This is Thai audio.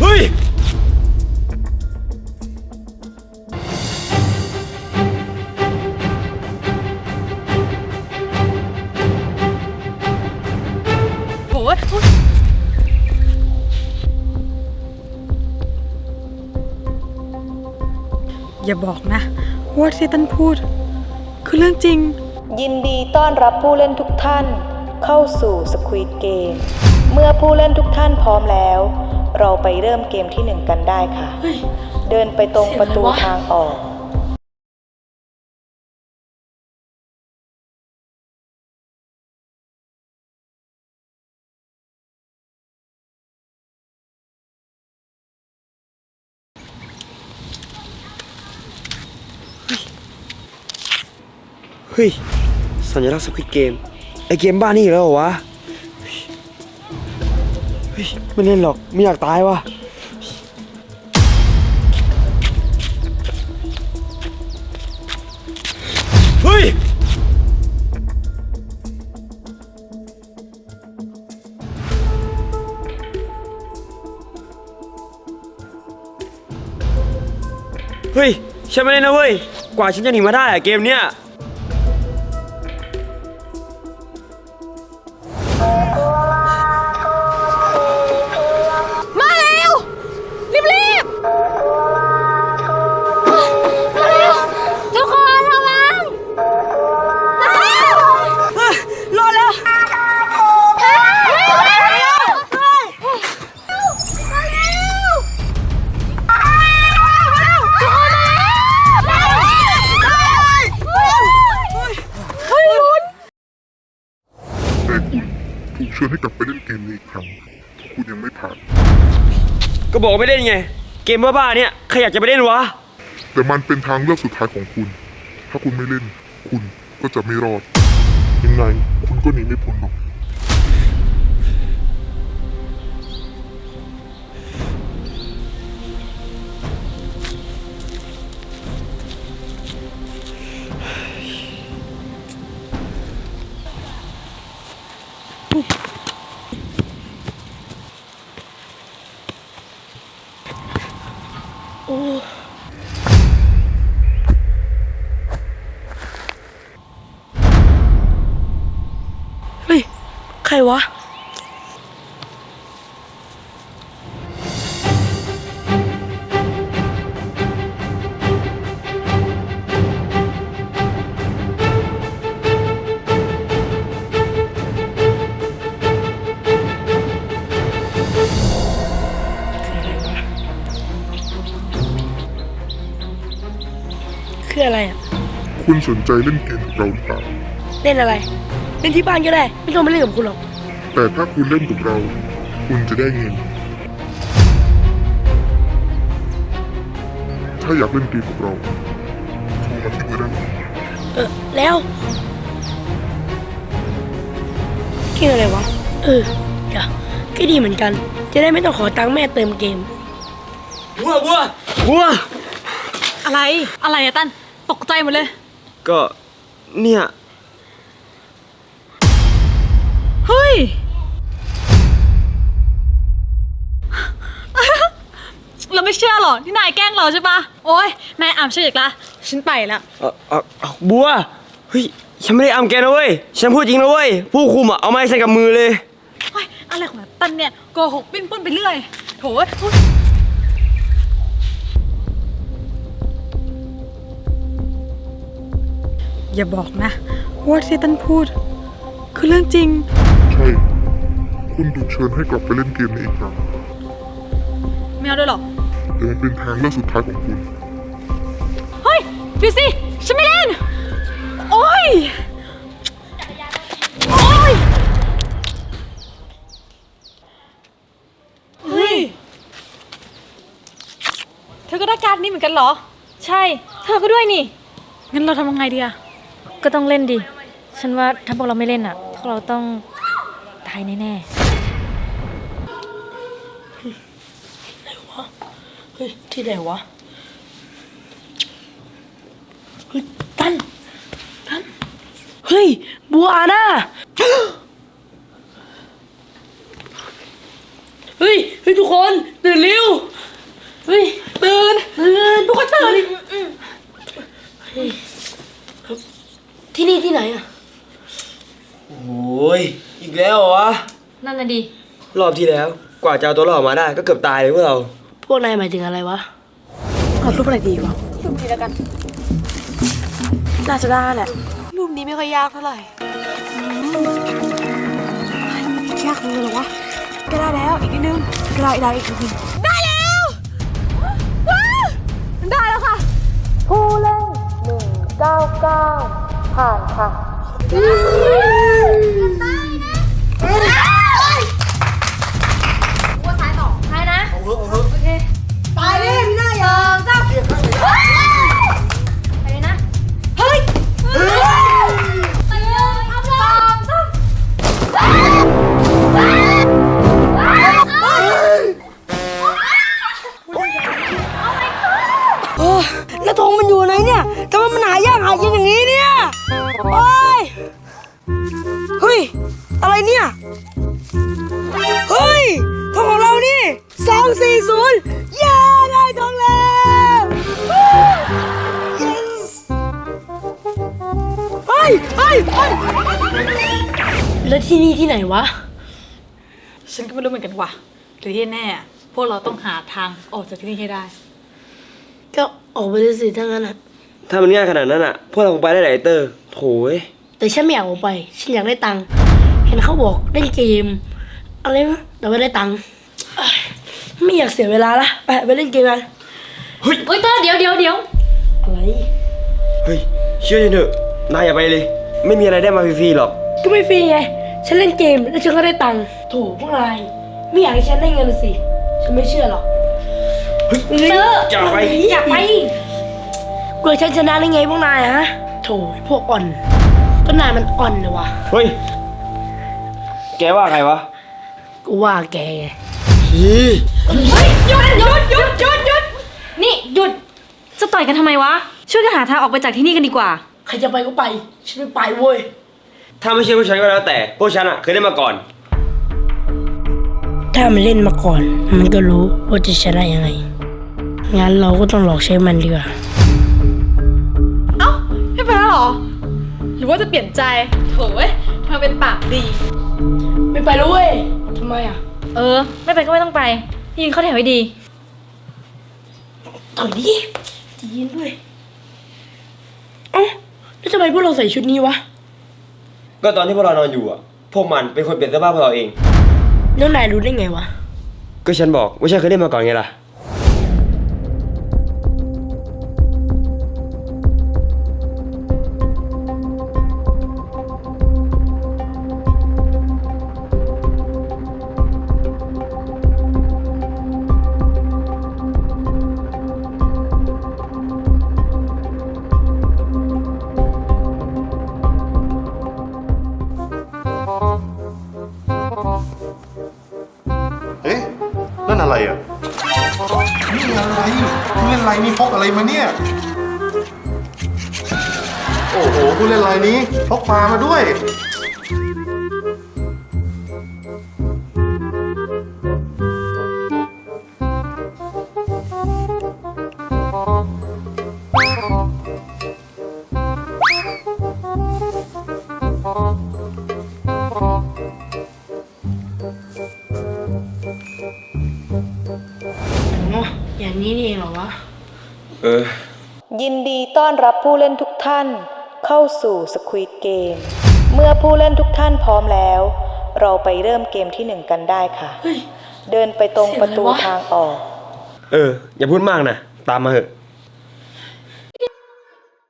เฮ้ยโอ้ยอย่าบอกนะว่าที่ตันพูด คือเรื่องจริง ยินดีต้อนรับผู้เล่นทุกท่านเข้าสู่ Squid Game เมื่อผู้เล่นทุกท่านพร้อมแล้ว เราไปเริ่มเกมที่หนึ่งกันได้ค่ะ เดินไปตรงประตูทางออก เฮ้ย สัญลักษณ์สควิตเกม ไอเกมบ้านี่อีกแล้วเหรอวะเฮ้ย ไม่เล่นหรอกไม่อยากตายวะเฮ้ยเฮ้ยฉันไม่เล่นนะเว้ยกว่าฉันจะหนีมาได้อะเกมเนี้ย ถูกเชิญให้กลับไปเล่นเกมนี้อีกครั้งเพราะคุณยังไม่ผ่าน ก็บอกว่าไม่เล่นไง เกมบ้าๆเนี่ยใครอยากจะไปเล่นวะ แต่มันเป็นทางเลือกสุดท้ายของคุณ ถ้าคุณไม่เล่น คุณก็จะไม่รอด ยังไง คุณก็หนีไม่พ้นหรอก ใครวะคืออะไรอะ คุณสนใจเล่นเกมกับเราหรือเปล่า เล่นอะไร เล่นที่บ้านก็ได้ ไม่ต้องมาเล่นกับคุณหรอก แต่ถ้าคุณเล่นกับเรา คุณจะได้เงิน ถ้าอยากเล่นเกมกับเราโทรมาที่เบอร์ด้านล่างเออ แล้วเกมอะไรวะ เออเดี๋ยวก็ดีเหมือนกัน จะได้ไม่ต้องขอตังค์แม่เติมเกมบัวบัวบัวอะไร อะไรอะตั้นตกใจหมดเลย ก็เนี่ย เฮ้ย เราไม่เชื่อหรอกที่นายแกล้งเราใช่ปะโอ๊ยนายอ่ำเชื่ออีกละฉันไปละเออเออเอ้าบัวเฮ้ยฉันไม่ได้อำแกนะเว้ยฉันพูดจริงนะเว้ยผู้คุมอะเอาไม้ใส่กับมือเลยโอ๊ยอะไรของตันเนี่ยโกหกปิ้นป้นไปเรื่อยโถยโอ๊ยอย่าบอกนะว่าที่ตันพูด คือเรื่องจริงใช่ คุณถูกเชิญให้กลับไปเล่นเกมนี้อีกครั้งไม่เอาด้วยหรอกแต่มันเป็นทางเลือกสุดท้ายของคุณ เฮ้ยดูสิฉันไม่เล่น โอ๊ยโอ๊ยเฮ้ย เธอก็ได้การดนี้เหมือนกันเหรอ ใช่ เธอก็ด้วยนี่ งั้นเราทำยังไงดีอะก็ต้องเล่นดิ ฉันว่าถ้าพวกเราไม่เล่นอะ พวกเราต้อง ตายแน่ๆเฮ้ย ที่ไหนวะ เฮ้ย ตันตันเฮ้ย บัวอาน่าเฮ้ย เฮ้ย ทุกคน ตื่นเร็ว เฮ้ย ตื่น ตื่น ทุกคนตื่นเฮ้ยที่นี่ที่ไหนอะ โอ้ยอีกแล้วเหรอวะนั่นน่ะดิ รอบที่แล้ว กว่าจะเอาตัวรอดมาได้ก็เกือบตายเลยพวกเรา พวกนายหมายถึงอะไรวะ เอารูปอะไรดีวะรูปนี้แล้วกัน น่าจะได้แหละ รูปนี้ไม่ค่อยยากเท่าไหร่อืมยากเลยเหรอวะก็ได้แล้วอีกนิดนึงก็ได้ได้อีกนิดนึงได้แล้วว้าวได้แล้วค่ะ ผู้เล่น199ผ่านค่ะ โอ้ย เฮ้ย อะไรเนี่ย เฮ้ยทองของเรานี่สองสี่ศูนย์เย้ได้ทองแล้ว yes เฮ้ยเฮ้ยเฮ้ยแล้วที่นี่ที่ไหนวะ ฉันก็ไม่รู้เหมือนกันว่ะแต่ที่แน่อะพวกเราต้องหาทางออกจากที่นี่ให้ได้ ก็ออกไปเลยสิถ้างั้นอะถ้ามันง่ายขนาดนั้นอะ พวกเราคงไปได้หลายเตอร์ โถยแต่ฉันไม่อยากออกไป ฉันอยากได้ตังค์เห็นเขาบอกเล่นเกม อะไรนะแต่ไม่ได้ตังค์เอ้ยไม่อยากเสียเวลาละไปไปเล่นเกมกันเฮ้ยเตอร์เดี๋ยวเดี๋ยวเดี๋ยวอะไรเฮ้ยเชื่อฉันเถอะนายอย่าไปเลย ไม่มีอะไรได้มาฟรีๆหรอก ก็ไม่ฟรีไงฉันเล่นเกมแล้วฉันก็ได้ตังค์โถพวกนายไม่อยากให้ฉันได้เงินสิฉันไม่เชื่อหรอกเฮ้ยเอออย่าไป อยากไปกลัวฉันชนะได้ไงพวกนายฮะโถพวกอ่อนก็นายมันอ่อนเลยวะเฮ้ย แกว่าใครวะกูว่าแกไงฮีหยุดหยุดหยุดหยุดหยุดนี่หยุดจะต่อยกันทำไมวะ ช่วยกันหาทางออกไปจากที่นี่กันดีกว่า ใครจะไปก็ไป ฉันไม่ไปเว้ย ถ้าไม่ใช่พวกฉันก็แล้วแต่ พวกฉันอะเคยได้มาก่อน ถ้ามันเล่นมาก่อน มันก็รู้ว่าจะชนะยังไง งั้นเราก็ต้องหลอกใช้มันดีกว่า หรอ หรือว่าจะเปลี่ยนใจโถเว้ยทำเป็นปากดี ไม่ไปแล้วเว้ยทำไมอะเออ ไม่ไปก็ไม่ต้องไปยืนเข้าแถวให้ดี ถอยดิใจะยินด้วยเอ้าแล้วทำไมพวกเราใส่ชุดนี้วะก็ตอนที่พวกเรานอนอยู่อะ พวกมันเป็นคนเปลี่ยนเสื้อผ้าพวกเราเอง แล้วนายรู้ได้ไงวะ ก็ฉันบอกว่าฉันเคยได้มาก่อนไงล่ะ นั่นอะไรอะ นี่อะไรผู้เล่นรายนี้พกอะไรมาเนี่ย โอ้โหผู้เล่นรายนี้พกปลามาด้วย เออ ยินดีต้อนรับผู้เล่นทุกท่าน เข้าสู่ Squid Game เมื่อผู้เล่นทุกท่านพร้อมแล้ว เราไปเริ่มเกมที่หนึ่งกันได้ค่ะเฮ้ยเดินไปตรงประตูเสียงอะไรวะ ทางออก เออ อย่าพูดมากนะ ตามมาเถอะ